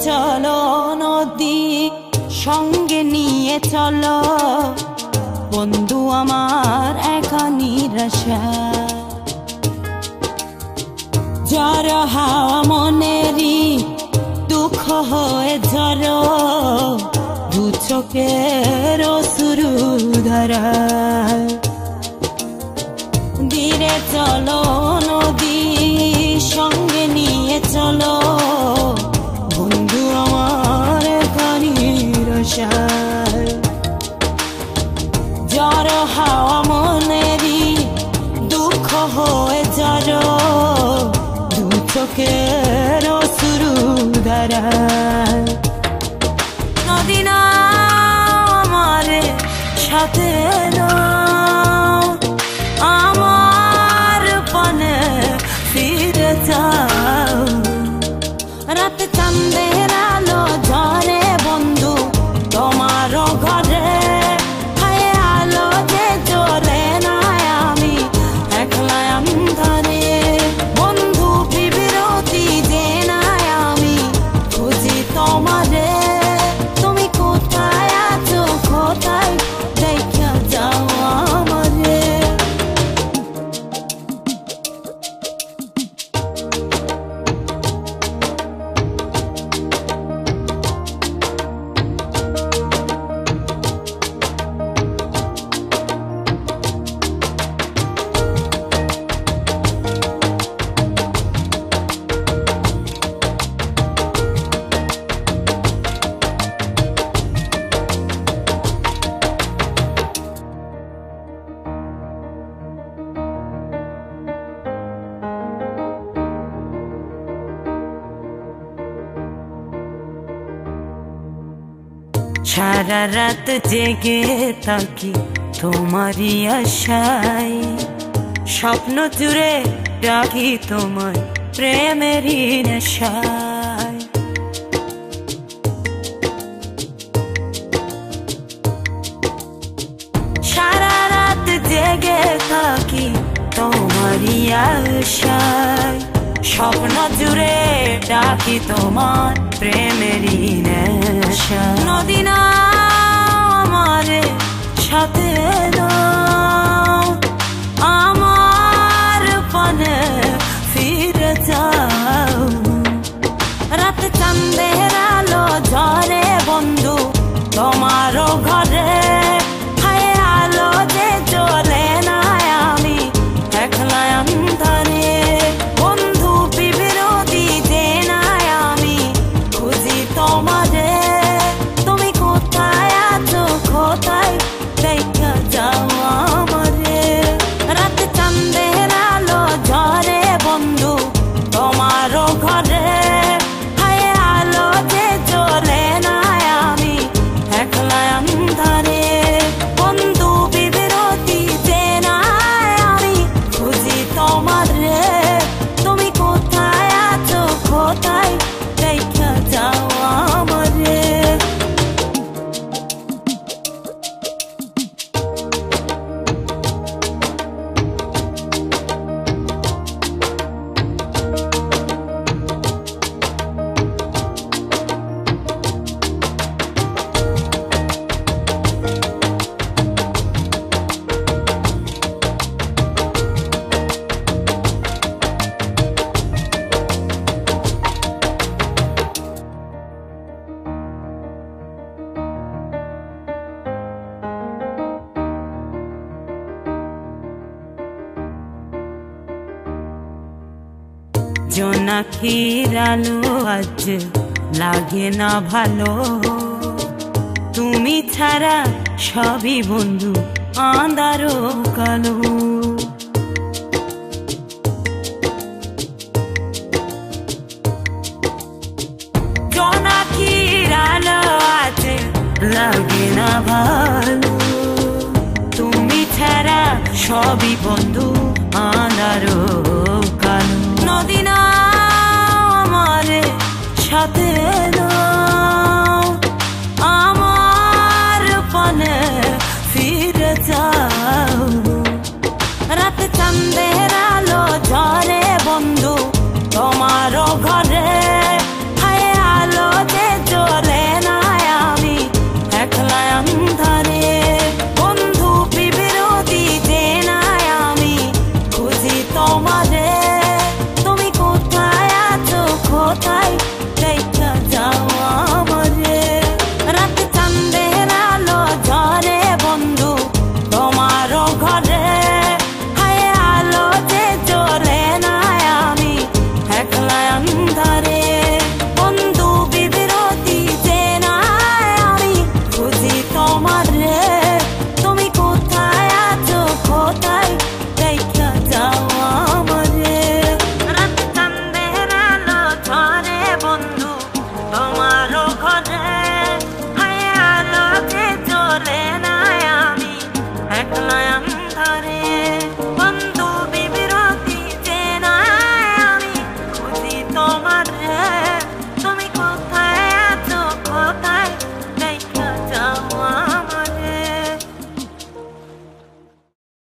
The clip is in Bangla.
চলো নদী সঙ্গে নিয়ে চলো। বন্ধু আমার একা নিরাশা। জ্বর হাওয়া মনেরই দুঃখ হয়ে জ্বর। দু চোখের ধরা ধীরে। কানির জ্বর হাওয়া মনেরই দুঃখ হয়ে জ্বর দু চোখের শুরু ধরা নদী না আমার, সাথে না আমার ফিরে যাও। রাত চান্দের আলো ঝরে সারা রাত জেগে থাকি তোমারই আশায়। স্বপ্ন জুড়ে রাখি তোমার প্রেমেরই নেশায়। সারা রাত জেগে থাকি তোমারই আশায়। স্বপ্ন জুড়ে ডাকি তোমার প্রেমেরই নেশা। নদী না all time. জোনাকির আলো আজ লাগে না ভালো। তুমি ছাড়া সবই বন্ধু আন্দারো কালো। আলো আজ লাগে না ভালো। তুমি ছাড়া সবই বন্ধু আনারো